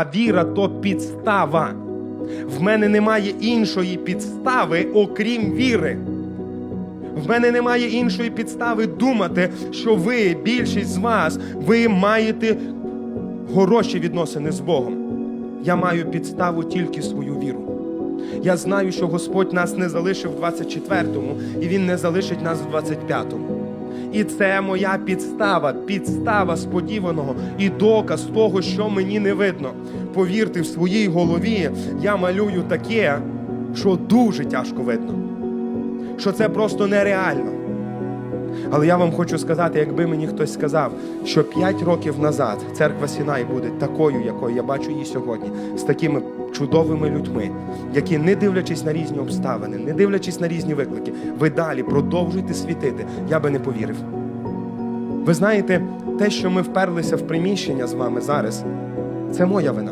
А віра то підстава. В мене немає іншої підстави, окрім віри. В мене немає іншої підстави думати, що ви, більшість з вас, ви маєте хороші відносини з Богом. Я маю підставу тільки свою віру. Я знаю, що Господь нас не залишив в 24-му, і Він не залишить нас в 25-му. І це моя підстава, підстава сподіваного і доказ того, що мені не видно. Повірте, в своїй голові я малюю таке, що дуже тяжко видно, що це просто нереально. Але я вам хочу сказати, якби мені хтось сказав, що 5 років назад церква Сінай буде такою, якою я бачу її сьогодні, з такими чудовими людьми, які, не дивлячись на різні обставини, не дивлячись на різні виклики, ви далі продовжуєте світити, я би не повірив. Ви знаєте, те, що ми вперлися в приміщення з вами зараз, це моя вина.